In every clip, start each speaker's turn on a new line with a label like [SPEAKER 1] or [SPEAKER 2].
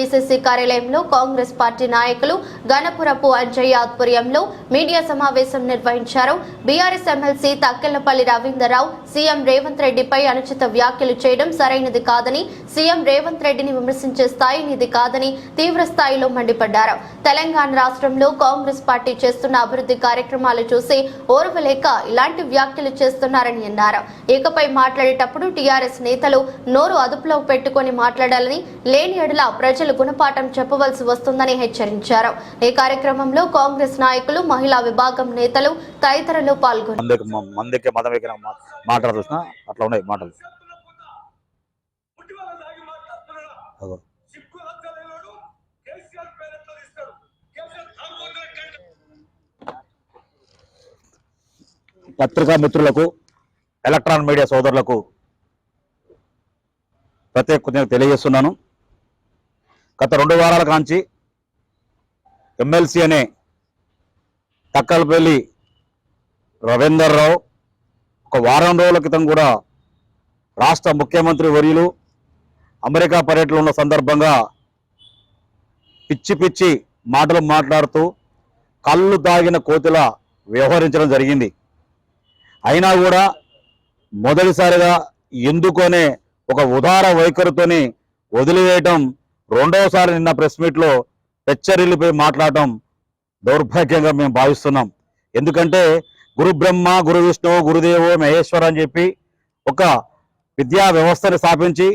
[SPEAKER 1] ఆర్టీసీసీ కార్యాలయంలో కాంగ్రెస్ పార్టీ నాయకులు గణపురపు అంజయ్య ఆధ్వర్యంలో మీడియా సమావేశం నిర్వహించారు. BRS MLC Takkellapalli Ravinder Rao CM Revanth రెడ్డిపై అనుచిత వ్యాఖ్యలు చేయడం సరైనది కాదని సీఎం రేవంత్ రెడ్డిని విమర్శించే స్థాయిని ఇది కాదని తీవ్ర స్థాయిలో మండిపడ్డారు. తెలంగాణ రాష్ట్రంలో కాంగ్రెస్ పార్టీ చేస్తున్న అభివృద్ధి కార్యక్రమాలు చూసి ఓర్వలేక ఇలాంటి వ్యాఖ్యలు చేస్తున్నారని అన్నారు. ఇకపై మాట్లాడేటప్పుడు టీఆర్ఎస్ నేతలు నోరు అదుపులో పెట్టుకొని మాట్లాడాలని లేని ఎడల ప్రజలు ప్రజలు గుణపాఠం చెప్పవలసి వస్తుందని హెచ్చరించారు. ఈ కార్యక్రమంలో కాంగ్రెస్ నాయకులు మహిళా విభాగం నేతలు తదితరులు పాల్గొన్నారు.
[SPEAKER 2] పత్రికా మిత్రులకు ఎలక్ట్రాన్ మీడియా సోదరులకు ప్రత్యేక తెలియజేస్తున్నాను. గత రెండు వారాల కాంచి ఎమ్మెల్సీ అనే తక్కలపల్లి రవీందర్ రావు ఒక వారం రోజుల క్రితం కూడా రాష్ట్ర ముఖ్యమంత్రి వర్యులు అమెరికా పర్యటనలో ఉన్న సందర్భంగా పిచ్చి పిచ్చి మాటలు మాట్లాడుతూ కళ్ళు తాగిన కోతిలా వ్యవహరించడం జరిగింది. అయినా కూడా మొదటిసారిగా ఎందుకనే ఒక ఉదార వైఖరితోని వదిలివేయటం రెండవసారి నిన్న ప్రెస్ మీట్లో పెచ్చరిల్లిపోయి మాట్లాడటం దౌర్భాగ్యంగా మేము భావిస్తున్నాం. ఎందుకంటే గురు బ్రహ్మ గురు విష్ణువు గురుదేవో మహేశ్వర అని చెప్పి ఒక విద్యా వ్యవస్థను స్థాపించి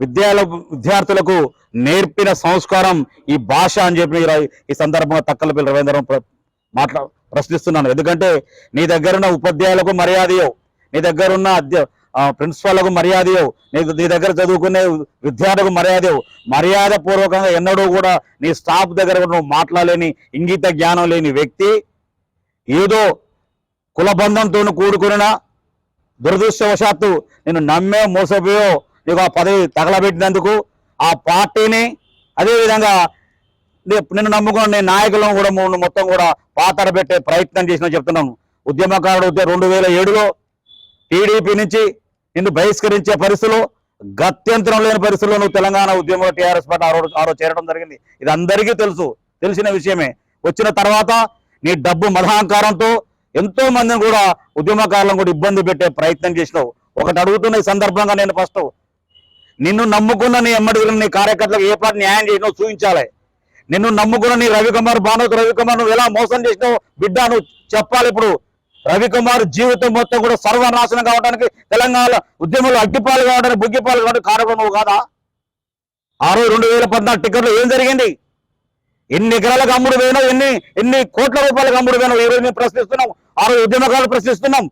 [SPEAKER 2] విద్యాల విద్యార్థులకు నేర్పిన సంస్కారం ఈ భాష అని చెప్పి ఈ- ఈ సందర్భంగా తక్కలపల్లి రవీంద్రం మాట్లా ప్రశ్నిస్తున్నాను. ఎందుకంటే నీ దగ్గరున్న ఉపాధ్యాయులకు మర్యాదయో నీ దగ్గరున్న అధ్య ప్రిన్సిపాల్కు మర్యాద మర్యాదయో నీకు నీ దగ్గర చదువుకునే విద్యార్థులకు మర్యాదయో మర్యాద పూర్వకంగా ఎన్నడూ కూడా నీ స్టాఫ్ దగ్గర నువ్వు మాట్లాడలేని ఇంగిత జ్ఞానం లేని వ్యక్తి ఏదో కులబంధంతో కూడుకున్న దురదృష్టవశాత్తు నేను నమ్మే మోసపోయో నీకు ఆ పదవి తగలబెట్టినందుకు ఆ పార్టీని అదేవిధంగా నిన్ను నమ్ముకున్న నేను నాయకులను కూడా మొత్తం కూడా పాతర పెట్టే ప్రయత్నం చేసిన చెప్తున్నాను. ఉద్యమకారుడు రెండు వేల ఏడులో టీడీపీ నుంచి నిన్ను బహిష్కరించే పరిస్థితులు గత్యంతరం లేని పరిస్థితుల్లో నువ్వు తెలంగాణ ఉద్యమంలో టీఆర్ఎస్ పార్టీ ఆరో ఆరో చేరడం జరిగింది. ఇది అందరికీ తెలుసు తెలిసిన విషయమే. వచ్చిన తర్వాత నీ డబ్బు మదహంకారంతో ఎంతో మందిని కూడా ఉద్యమకారులను కూడా ఇబ్బంది పెట్టే ప్రయత్నం చేసినావు. ఒకటి అడుగుతున్న ఈ సందర్భంగా నేను ఫస్ట్ నిన్ను నమ్ముకున్న నీ ఎమ్మడి నీ కార్యకర్తలకు ఏ పార్టీ న్యాయం చేసినావు చూపించాలి. నిన్ను నమ్ముకున్న నీ రవికుమార్ భానుత్ రవికుమార్ నువ్వు ఎలా మోసం చేసినావు? బిడ్డ నువ్వు చెప్పాలి ఇప్పుడు. రవికుమార్ జీవితం మొత్తం కూడా సర్వనాశనం కావడానికి తెలంగాణ ఉద్యమంలో అగ్గిపాలు కావడానికి బుగ్గిపాలు కావడానికి కారణం కాదా? ఆ రోజు రెండు వేల పద్నాలుగు టికెట్లు ఏం జరిగింది? ఎన్ని ఎకరాలకు అమ్ముడు పోయినావు ఎన్ని ఎన్ని కోట్ల రూపాయలకు అమ్ముడు పోయినావు ఈ రోజు మేము ప్రశ్నిస్తున్నాం? ఆ రోజు ఉద్యమకారులు ప్రశ్నిస్తున్నాం.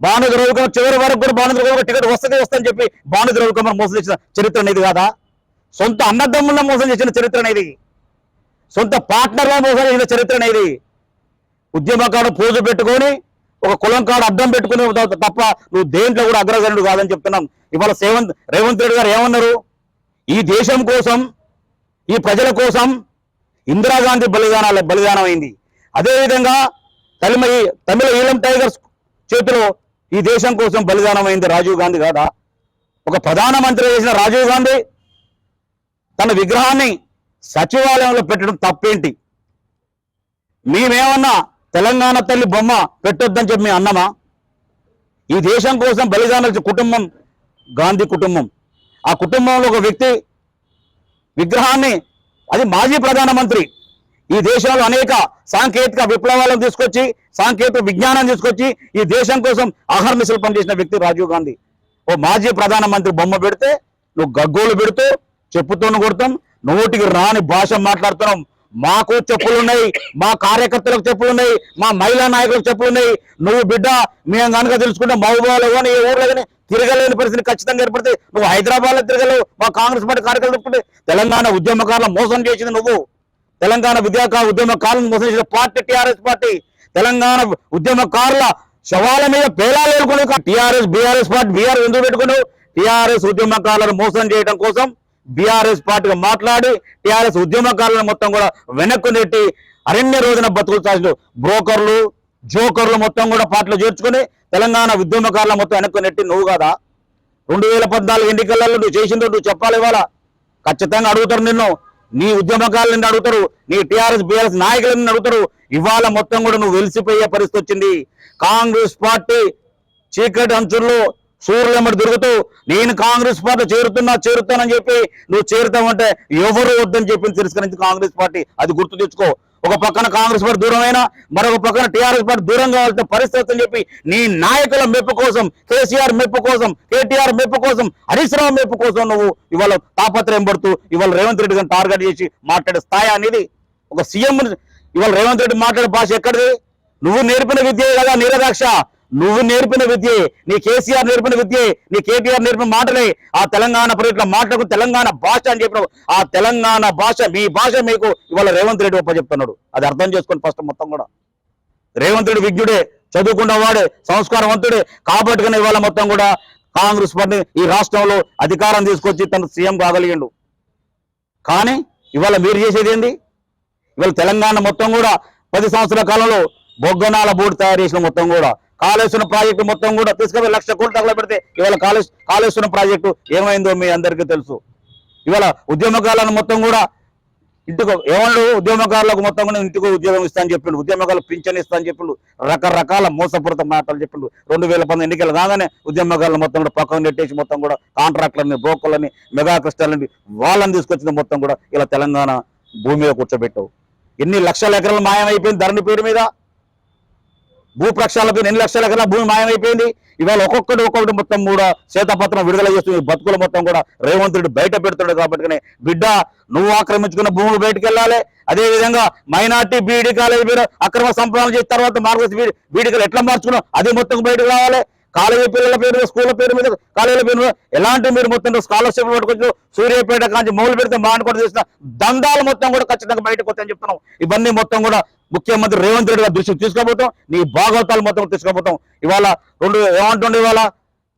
[SPEAKER 2] భానుద రవికుమార్ చివరి వరకు కూడా భానుద రవికుమార్ టికెట్ వస్తుంది వస్తుందని చెప్పి భానుద రవికుమార్ మోసం చేసిన చరిత్ర అనేది కాదా? సొంత అన్నదమ్ముల మోసం చేసిన చరిత్ర అనేది? సొంత పార్ట్నర్ల మోసం చేసిన చరిత్ర అనేది? ఉద్యమకాడ పూజ పెట్టుకొని ఒక కులం కాడ అడ్డం పెట్టుకుని తప్ప నువ్వు దేంట్లో కూడా అగ్రగణుడు కాదని చెప్తున్నాం. ఇవాళ సేవంత్ రేవంత్ రెడ్డి గారు ఏమన్నారు? ఈ దేశం కోసం ఈ ప్రజల కోసం ఇందిరాగాంధీ బలిదానాల బలిదానం అయింది అదేవిధంగా తమిళ తమిళ ఈలం టైగర్స్ చేతిలో ఈ దేశం కోసం బలిదానం అయింది రాజీవ్ గాంధీ కాదా? ఒక ప్రధానమంత్రి చేసిన రాజీవ్ గాంధీ తన విగ్రహాన్ని సచివాలయంలో పెట్టడం తప్పేంటి? మేమేమన్నా తెలంగాణ తల్లి బొమ్మ పెట్టొద్దని చెప్పి మేము అన్నమా? ఈ దేశం కోసం బలిదానం కుటుంబం గాంధీ కుటుంబం. ఆ కుటుంబంలో ఒక వ్యక్తి విగ్రహాన్ని అది మాజీ ప్రధానమంత్రి. ఈ దేశంలో అనేక సాంకేతిక విప్లవాలను తీసుకొచ్చి సాంకేతిక విజ్ఞానం తీసుకొచ్చి ఈ దేశం కోసం అహర్నిశలు పనిచేసిన వ్యక్తి రాజీవ్ గాంధీ. ఓ మాజీ ప్రధానమంత్రి బొమ్మ పెడితే నువ్వు గగ్గోలు పెడుతూ చెప్పుతోను కొడతాం నోటికి రాని భాష మాట్లాడుతున్నాం మాకు చెప్పులున్నాయి మా కార్యకర్తలకు చెప్పులున్నాయి మా మహిళా నాయకులకు చెప్పులున్నాయి. నువ్వు బిడ్డ మేము కనుక తెలుసుకుంటే మహబూబాలో కానీ ఏ ఊర్లో కానీ తిరగలేని పరిస్థితి ఖచ్చితంగా ఏర్పడితే నువ్వు హైదరాబాద్లో తిరగలేవు మా కాంగ్రెస్ పార్టీ కార్యకర్తలు చెప్పుకుంటే తెలంగాణ ఉద్యమకారులు మోసం చేసింది నువ్వు. తెలంగాణ విద్యాకా ఉద్యమకారులను మోసం చేసిన పార్టీ టిఆర్ఎస్ పార్టీ. తెలంగాణ ఉద్యమకారుల శవాల మీద పేలాలు ఏర్కొని టిఆర్ఎస్ బీఆర్ఎస్ పార్టీ బీఆర్ఎస్ ఎందుకు పెట్టుకున్నావు? టిఆర్ఎస్ ఉద్యమకారులను మోసం చేయడం కోసం బీఆర్ఎస్ పార్టీగా మాట్లాడి టిఆర్ఎస్ ఉద్యమకారులను మొత్తం కూడా వెనక్కు నెట్టి అరణ్య రోజున బతుకులు సాధించు బ్రోకర్లు జోకర్లు మొత్తం కూడా పార్టీలో చేర్చుకుని తెలంగాణ ఉద్యమకారుల మొత్తం వెనక్కు నెట్టి నువ్వు కదా? రెండు వేల పద్నాలుగు ఎన్నికలలో నువ్వు చేసిందో నువ్వు చెప్పాలి ఇవాళ. ఖచ్చితంగా అడుగుతారు నిన్ను. నీ ఉద్యమకారులు నిన్ను అడుగుతారు. నీ టీఆర్ఎస్ బీఆర్ఎస్ నాయకులు నిన్ను అడుగుతారు. ఇవాళ మొత్తం కూడా నువ్వు వెలిసిపోయే పరిస్థితి వచ్చింది. కాంగ్రెస్ పార్టీ చీకటి అంచుల్లో సూర్యులమ్మడి తిరుగుతూ నేను కాంగ్రెస్ పార్టీ చేరుతున్నా చేరుతానని చెప్పి నువ్వు చేరుతావంటే ఎవరు వద్దని చెప్పి తిరస్కరించి కాంగ్రెస్ పార్టీ? అది గుర్తు తెచ్చుకో. ఒక పక్కన కాంగ్రెస్ పార్టీ దూరమైనా మరొక పక్కన టీఆర్ఎస్ పార్టీ దూరం కావాల్సిన పరిస్థితి అని చెప్పి నీ నాయకుల మెప్పు కోసం కేసీఆర్ మెప్పు కోసం కేటీఆర్ మెప్పు కోసం హరీష్ రావు మెప్పు కోసం నువ్వు ఇవాళ తాపత్రయం పడుతూ ఇవాళ రేవంత్ రెడ్డి గారిని టార్గెట్ చేసి మాట్లాడే స్థాయి అనేది ఒక సీఎం ఇవాళ రేవంత్ రెడ్డి మాట్లాడే భాష ఎక్కడిది? నువ్వు నేర్పిన విద్యే కదా నీరదాక్ష. నువ్వు నేర్పిన విద్యే నీ కేసీఆర్ నేర్పిన విద్యే నీ కేటీఆర్ నేర్పిన మాటలే. ఆ తెలంగాణ పర్యటన మాటలకు తెలంగాణ భాష అని చెప్పినావు ఆ తెలంగాణ భాష మీ భాష మీకు ఇవాళ రేవంత్ రెడ్డి ఒప్ప చెప్తున్నాడు. అది అర్థం చేసుకొని ఫస్ట్ మొత్తం కూడా. రేవంత్ రెడ్డి విజ్ఞుడే చదువుకున్న వాడే సంస్కారవంతుడే. కాబట్టుకునే ఇవాళ మొత్తం కూడా కాంగ్రెస్ పార్టీ ఈ రాష్ట్రంలో అధికారం తీసుకొచ్చి తను సీఎం కాగలిగిండు. కానీ ఇవాళ మీరు చేసేది ఏంది? ఇవాళ తెలంగాణ మొత్తం కూడా పది సంవత్సరాల కాలంలో బొగ్గనాల బోర్డు తయారు చేసిన మొత్తం కూడా కాళేశ్వరం ప్రాజెక్టు మొత్తం కూడా తీసుకుపోయి లక్ష కోట్లు తగలబెడితే ఇవాళ కాళేశ్వ కాళేశ్వరం ప్రాజెక్టు ఏమైందో మీ అందరికీ తెలుసు. ఇవాళ ఉద్యమకాలను మొత్తం కూడా ఇంటికి ఏమన్నాడు? ఉద్యమకారులకు మొత్తం కూడా ఇంటికి ఉద్యోగం ఇస్తాను చెప్పిండు. ఉద్యమకారులకు పింఛన్ ఇస్తాను చెప్పిండు. రకరకాల మోసపూరిత మాటలు చెప్పిండు. రెండు వేల పంతొమ్మిది ఎన్నికలు కాగానే ఉద్యమకారులు మొత్తం కూడా పక్కన నెట్టేసి మొత్తం కూడా కాంట్రాక్టులని బ్రోకర్లని మెగా కష్టాలని వాళ్ళని తీసుకొచ్చిన మొత్తం కూడా ఇలా తెలంగాణ భూమి మీద కూర్చోబెట్టావు. ఎన్ని లక్షల ఎకరాలు మాయమైపోయింది ధరణి పేరు మీద? భూ ప్రక్షాళన ఎన్ని లక్షల ఎకరాల భూమి మాయమైపోయింది? ఇవాళ ఒక్కొక్కటి ఒక్కొక్కటి మొత్తం కూడా శ్వేతపత్రం విడుదల చేస్తుంది బతుకులు మొత్తం కూడా రేవంత్ రెడ్డి బయట పెడుతున్నాడు కాబట్టి బిడ్డ నువ్వు ఆక్రమించుకున్న భూములు బయటకు వెళ్ళాలి అదేవిధంగా మైనార్టీ బీఈడి కాలేజీ పేరు అక్రమ సంపాదన చేసిన తర్వాత మార్గస్ బీఈడి ఎట్లా మార్చుకున్నావు? అది మొత్తం బయటకు రావాలి. కాలేజీ పిల్లల పేరు మీద స్కూళ్ళ పేరు మీద కాలేజీల పేరు మీద ఎలాంటి మీరు మొత్తం స్కాలర్షిప్ పట్టుకొచ్చు సూర్యాపేట కాంచి మూలు పెడితే మానుకోట చేసిన దందాలు మొత్తం కూడా ఖచ్చితంగా బయటకు వస్తాయని చెప్తున్నాం. ఇవన్నీ మొత్తం కూడా ముఖ్యమంత్రి రేవంత్ రెడ్డి గారి దృష్టికి తీసుకుపోతాం. నీ భాగవతాలు మొత్తం తీసుకుపోతాం. ఇవాళ రెండు ఏమంటుండే ఇవాళ?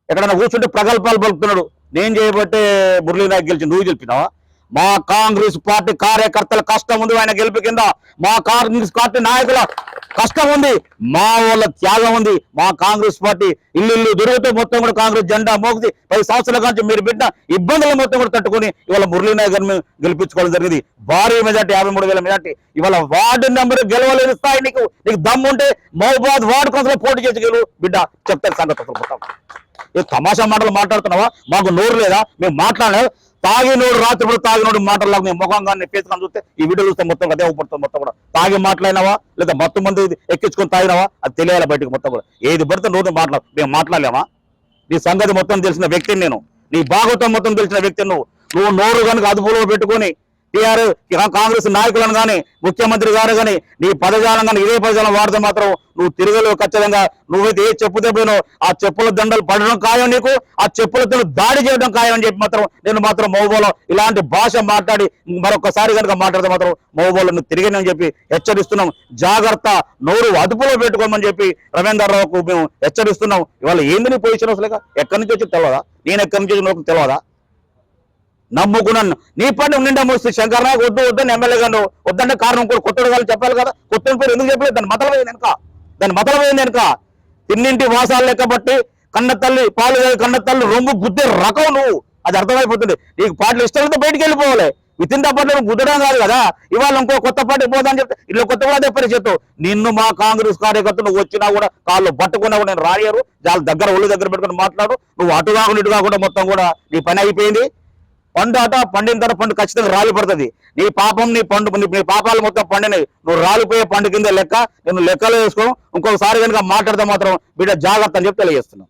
[SPEAKER 2] ఎక్కడైనా కూర్చుంటే ప్రగల్భాలు పలుకుతున్నాడు. నేను చేయబట్టే మురళీనాయక్ గెలిచి నువ్వు గెలిపినావా? మా కాంగ్రెస్ పార్టీ కార్యకర్తల కష్టం ఉంది ఆయన గెలుపు కింద. మా కాంగ్రెస్ పార్టీ నాయకుల కష్టం ఉంది. మా వాళ్ళ త్యాగం ఉంది. మా కాంగ్రెస్ పార్టీ ఇల్లు ఇల్లు దొరుకుతూ మొత్తం కూడా కాంగ్రెస్ జెండా మోగుది పది సంవత్సరాల నుంచి మీరు పెట్టిన ఇబ్బందులు మొత్తం కూడా తట్టుకొని ఇవాళ మురళీ గారిని గెలిపించుకోవడం జరిగింది. భారీ మెజార్టీ యాభై మూడు వేల మెజార్టీ. ఇవాళ వార్డు నెంబర్ గెలవలేని స్థాయి నీకు. నీకు దమ్ముంటే మహబాద్ వార్డు కౌన్సిలర్ పోటీ చేసి గెలువు బిడ్డ చెప్తారు సంగతి మొత్తం. తమాషా మాటలు మాట్లాడుతున్నావా? మాకు నోరు లేదా? మేము మాట్లాడలేదు? తాగినోడు రాత్రిపూట తాగినోడు మాటలు ముఖం ముఖంగా పేసుకొని చూస్తే ఈ వీడియో చూస్తే మొత్తం అదే ఊపడుతుంది మొత్తం కూడా. తాగి మాట్లాడినావా లేదా మొత్తం మంది ఎక్కించుకొని తాగినావా? అది తెలియాలి బయటకు మొత్తం కూడా. ఏది పడితే నోరు మాట్లాడు. మేము మాట్లాడలేమా? నీ సంగతి మొత్తం తెలిసిన వ్యక్తిని నేను. నీ భాగవతం మొత్తం తెలిసిన వ్యక్తిని నువ్వు. నువ్వు నోరు కనుక అదుపులో పెట్టుకొని టీఆర్ కాంగ్రెస్ నాయకులను కానీ ముఖ్యమంత్రి గారు కానీ నీ పదజాలం కానీ ఇదే పదజాలం వాడితే మాత్రం నువ్వు తిరగలేవు ఖచ్చితంగా. నువ్వైతే ఏ చెప్పు పోయినావు ఆ చెప్పుల దండలు పడడం ఖాయం నీకు ఆ చెప్పులతో దాడి చేయడం ఖాయం అని చెప్పి మాత్రం నేను మాత్రం మహబూలో ఇలాంటి భాష మాట్లాడి మరొకసారి కనుక మాట్లాడితే మాత్రం మహబూలో నువ్వు తిరిగినని చెప్పి హెచ్చరిస్తున్నాం. జాగ్రత్త నోరు అదుపులో పెట్టుకోమని చెప్పి రవీందర్ రావుకు మేము హెచ్చరిస్తున్నాం. ఇవాళ ఏంది నీ పొజిషన్ అసలు ఎక్కడి నుంచి వచ్చి తెలియదా నేను ఎక్కడి నుంచి వచ్చి నాకు తెలియదా నమ్ముకున్నాను నీ పని నిండా మోస్తే శంకర్ నాయక్ వద్దు వద్దని ఎమ్మెల్యే గారు వద్దంటే కారణం కూడా కొత్తడు వాళ్ళు చెప్పాలి కదా. కొత్తడి పేరు ఎందుకు చెప్పలేదు? దాని మతలం అయింది వెనక? దాని మతలం అయింది వెనక? తిన్నింటి వాసాలు లెక్క బట్టి కన్న తల్లి పాలు కన్న తల్లి రొమ్ము గుద్దే రకం నువ్వు. అది అర్థమైపోతుంది. నీకు పాటలు ఇష్టం బయటికి వెళ్ళిపోవాలి. వితిన్ ద గుద్దడం కాదు కదా. ఇవాళ ఇంకో కొత్త పార్టీ పోదని చెప్తే ఇల్లు కొత్త కూడా అదే పరిస్థితి నిన్ను మా కాంగ్రెస్ కార్యకర్తలు వచ్చినా కూడా కాళ్ళు పట్టుకున్నా కూడా నేను రాయరు. వాళ్ళ దగ్గర ఒళ్ళు దగ్గర పెట్టుకుని మాట్లాడు. నువ్వు అటు కాకుండా ఇటు కాకుండా మొత్తం కూడా నీ పని అయిపోయింది. పండు అట పండిన తర్వాత పండు ఖచ్చితంగా రాలి పడుతుంది. నీ పాపం నీ పండు నీ పాపాలు మొత్తం పండినవి నువ్వు రాలిపోయే పండు కింద లెక్క నేను లెక్కలో వేసుకో. ఇంకొకసారి కనుక మాట్లాడితే మాత్రం బిడ్డ జాగ్రత్త అని చెప్పి తెలియజేస్తున్నాను